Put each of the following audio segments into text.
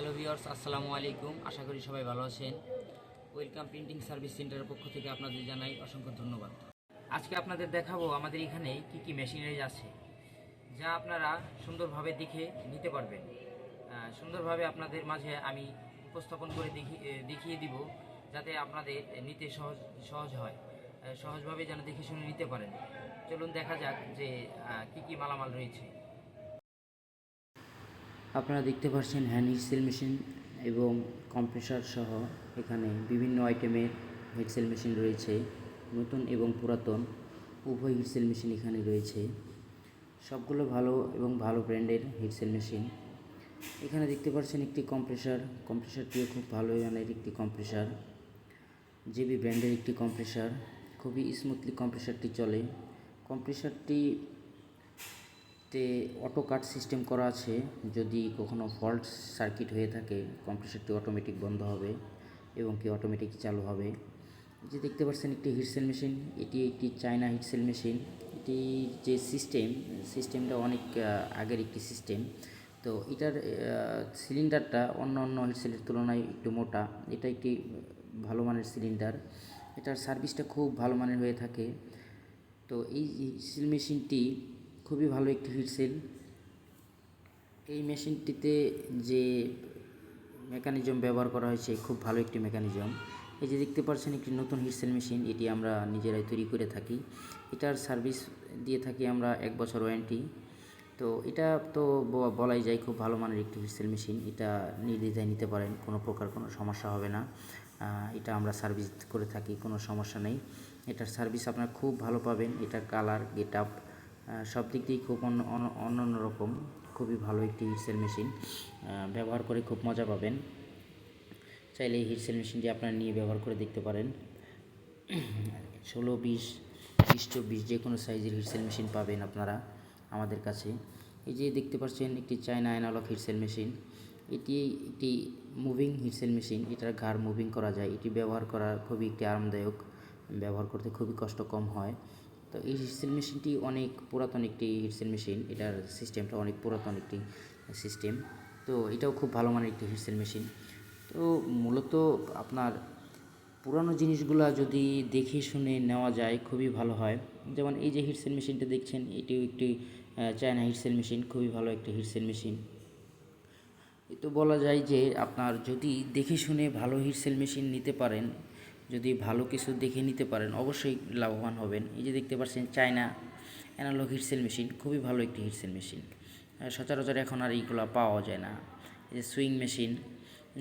Hello viewers আসসালামু আলাইকুম। আশা করি সবাই ভালো আছেন। ওয়েলকাম প্রিন্টিং সার্ভিস সেন্টারের পক্ষ থেকে আপনাদের জানাই অসংখ্য ধন্যবাদ। আজকে আপনাদের দেখাবো আমাদের এখানে কি কি মেশিনারিজ আছে, যা আপনারা সুন্দরভাবে দেখে নিতে পারবেন। সুন্দরভাবে আপনাদের মাঝে আমি উপস্থাপন করে দেখিয়ে দিব, যাতে আপনাদের নিতে সহজ সহজ হয়। সহজভাবে যেন দেখে শুনে নিতে পারেন। চলুন দেখা যাক যে কি কি মালামাল রয়েছে। আপনারা দেখতে পাচ্ছেন হ্যান্ড হিটসেল মেশিন এবং কম্প্রেসার সহ এখানে বিভিন্ন আইটেমের হিটসেল মেশিন রয়েছে, নতুন এবং পুরাতন। উভয় হিটসেল মেশিন এখানে রয়েছে। সবগুলো ভালো এবং ভালো ব্র্যান্ডের হিটসেল মেশিন। এখানে দেখতে পাচ্ছেন একটি কম্প্রেসার। কম্প্রেসারটিও খুব ভালো মানের একটি কম্প্রেসার। জিবি ব্র্যান্ডের একটি কম্প্রেসার। খুবই স্মুথলি কম্প্রেসারটি চলে। কম্প্রেসারটি তে অটো কাট সিস্টেম করা আছে, যদি কখনো ফল্ট সার্কিট হয়ে থাকে কম্প্রেসারটি অটোমেটিক বন্ধ হবে এবং কি অটোমেটিক চালু হবে। যে দেখতে পাচ্ছেন একটি হিটসেল মেশিন এটি একটি চায়না হিটসেল মেশিন এটি যে সিস্টেম সিস্টেমটা অনেক আগের একটি সিস্টেম তো এটার সিলিন্ডারটা অন্য অন্য হিটসেলের তুলনায় একটু মোটা। এটা একটি ভালো মানের সিলিন্ডার এটার সার্ভিসটা খুব ভালো মানের হয়ে থাকে। তো এই হিটসেল মেশিনটি খুবই ভালো একটি হিটসেল এই মেশিনটিতে যে মেকানিজম ব্যবহার করা হয়েছে, খুব ভালো একটি মেকানিজম এই যে দেখতে পাচ্ছেন একটি নতুন হিটসেল মেশিন এটি আমরা নিজেরাই তৈরি করে থাকি। এটার সার্ভিস দিয়ে থাকি আমরা এক বছর ওয়ারেন্টি তো এটা তো বলাই যায় খুব ভালো মানের একটি হিটসেল মেশিন এটা নির্দ্বিধায় নিতে পারেন, কোনো প্রকার কোনো সমস্যা হবে না। এটা আমরা সার্ভিস করে থাকি, কোনো সমস্যা নেই। এটার সার্ভিস আপনারা খুব ভালো পাবেন, এটার কালার গেট আপ সব দিক দিয়েই খুব অন্য রকম, খুবই ভালো একটি হিটসেল মেশিন ব্যবহার করে খুব মজা পাবেন। চাইলে এই হিটসেল মেশিনটি আপনারা নিয়ে ব্যবহার করে দেখতে পারেন। ষোলো, বিশ বিশ, চব্বিশ, যে কোনো সাইজের হিটসেল মেশিন পাবেন আপনারা আমাদের কাছে। এই যে দেখতে পাচ্ছেন, একটি চায়না অ্যানালগ হিটসেল মেশিন। এটি একটি মুভিং হিটসেল মেশিন, এটার ঘাড় মুভিং করা যায়। এটি ব্যবহার করা খুবই একটি আরামদায়ক, ব্যবহার করতে খুবই কষ্ট কম হয়। তো এই হিটসেল মেশিনটি অনেক পুরাতন একটি হিটসেল মেশিন। এটার সিস্টেমটা অনেক পুরাতন একটি সিস্টেম। তো এটাও খুব ভালো মানের একটি হিটসেল মেশিন। তো মূলত আপনার পুরানো জিনিসগুলা যদি দেখে শুনে নেওয়া যায়, খুবই ভালো হয়। যেমন এই যে হিটসেল মেশিনটা দেখছেন, এটিও একটি চায়না হিটসেল মেশিন, খুবই ভালো একটি হিটসেল মেশিন। এ তো বলা যায় যে আপনার যদি দেখে শুনে ভালো হিটসেল মেশিন নিতে পারেন যদি ভালো কিছু দেখে নিতে পারেন, অবশ্যই লাভবান হবেন। এই যে দেখতে পাচ্ছেন চায়না অ্যানালগ হিটসেল মেশিন খুবই ভালো একটি হিটসেল মেশিন সচরাচর এখন আর এইগুলো পাওয়া যায় না। এই যে সুইং মেশিন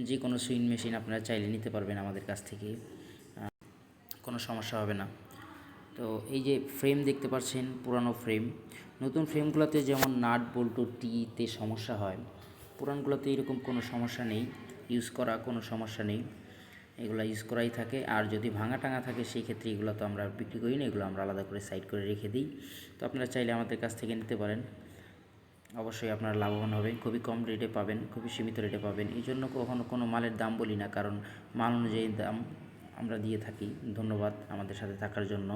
যে কোনো সুইং মেশিন আপনারা চাইলে নিতে পারবেন আমাদের কাছ থেকে। কোনো সমস্যা হবে না। তো এই যে ফ্রেম দেখতে পাচ্ছেন, পুরানো ফ্রেম নতুন ফ্রেমগুলোতে যেমন নাট বল্টু টিতে সমস্যা হয়। পুরানগুলোতে এরকম কোনো সমস্যা নেই। ইউজ করা কোনো সমস্যা নেই। এগুলো ইউজ করাই থাকে। আর যদি ভাঙা টাঙা থাকে, সেই ক্ষেত্রে এগুলো তো আমরা বিক্রি করি না, এগুলো আমরা আলাদা করে সাইড করে রেখে দিই। তো আপনারা চাইলে আমাদের কাছ থেকে নিতে পারেন। অবশ্যই আপনারা লাভবান হবেন, খুবই কম রেটে পাবেন, খুবই সীমিত রেটে পাবেন। এই জন্য কখনও কোনো মালের দাম বলি না, কারণ মাল অনুযায়ী দাম আমরা দিয়ে থাকি। ধন্যবাদ আমাদের সাথে থাকার জন্য।